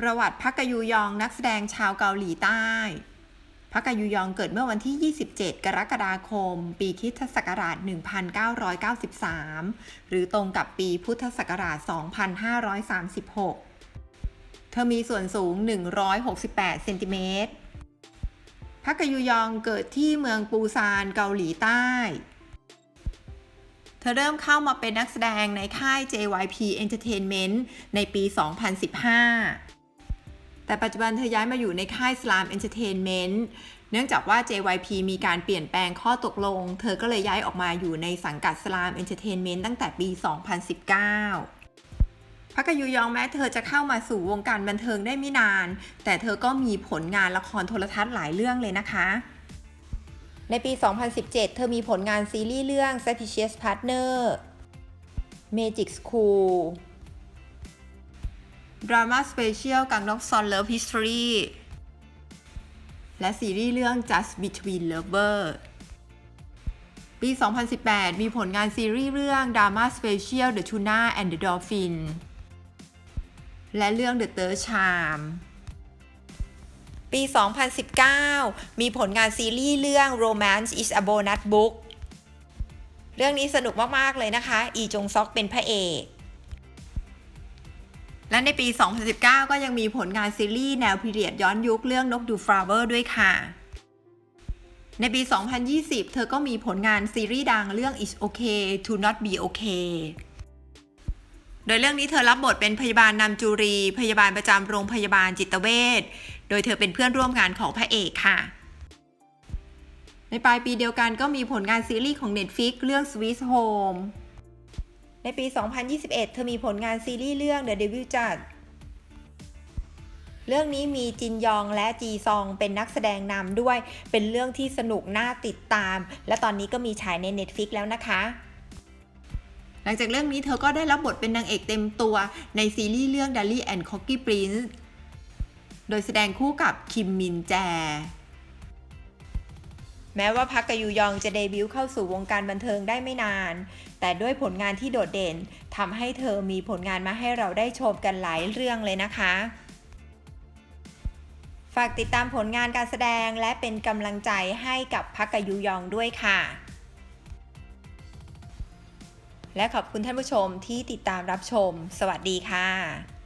ประวัติพักกยูยองนักแสดงชาวเกาหลีใต้พักกยูยองเกิดเมื่อวันที่ 27 กรกฎาคม ปีคริสตศักราช 1993 หรือตรงกับปีพุทธศักราช 2536 เธอมีส่วนสูง 168 เซนติเมตรพักกยูยองเกิดที่เมืองปูซานเกาหลีใต้ เธอเริ่มเข้ามาเป็นนักแสดงในค่าย JYP Entertainment ในปี 2015 แต่ปัจจุบันเธอย้ายมาอยู่ในค่าย Slam Entertainment เนื่องจากว่า JYP มีการเปลี่ยนแปลงข้อตกลง เธอก็เลยย้ายออกมาอยู่ในสังกัด Slam Entertainment ตั้งแต่ปี 2019พักกยูยองแม้เธอจะเข้ามาสู่วงการบันเทิงได้ไม่นาน แต่เธอก็มีผลงานละครโทรทัศน์หลายเรื่องเลยนะคะ ในปี 2017 เธอมีผลงานซีรีส์เรื่อง Suspicious Partner Magic School ดราม่าสเปเชียลกังนกซอนเลิฟฮิสตอรีและซีรีส์เรื่อง Just Between Lover ปี 2018 มีผลงานซีรีส์เรื่อง Drama Special The Tuna and the Dolphin และเรื่อง The Third Charm ปี 2019 มีผลงานซีรีส์เรื่อง Romance is a Bonus Book เรื่องนี้สนุกมาก ๆ เลยนะคะ อีจงซอกเป็นพระเอก และในปี 2019 ก็ยังมีผลงานซีรีส์แนวพีเรียดย้อนยุคเรื่องนกดูฟลาเวอร์ด้วยค่ะ ในปี 2020 เธอก็มีผลงานซีรีส์ดังเรื่อง It's Okay to Not Be Okay โดยเรื่องนี้เธอรับบทเป็นพยาบาลนำจูรี พยาบาลประจำโรงพยาบาลจิตเวช โดยเธอเป็นเพื่อนร่วมงานของพระเอกค่ะ ในปลายปีเดียวกันก็มีผลงานซีรีส์ของ Netflix เรื่อง Sweet Home ในปี 2021 เธอมีผลงานซีรีส์เรื่อง The Devil Judge เรื่องนี้มีจินยองและจีซองเป็นนักแสดงนำด้วย เป็นเรื่องที่สนุกน่าติดตาม และตอนนี้ก็มีฉายใน Netflix แล้วนะคะ หลังจากเรื่องนี้เธอก็ได้รับบทเป็นนางเอกเต็มตัวในซีรีส์เรื่อง Dali and Cocky Prince โดยแสดงคู่กับคิมมินแจ แม้ว่าพักกยูยองจะเดบิวต์เข้าสู่วงการบันเทิงได้ไม่นาน แต่ด้วยผลงานที่โดดเด่นทำให้เธอมีผลงานมาให้เราได้ชมกันหลายเรื่องเลยนะคะ ฝากติดตามผลงานการแสดงและเป็นกำลังใจให้กับพักกยูยองด้วยค่ะ และขอบคุณท่านผู้ชมที่ติดตามรับชม สวัสดีค่ะ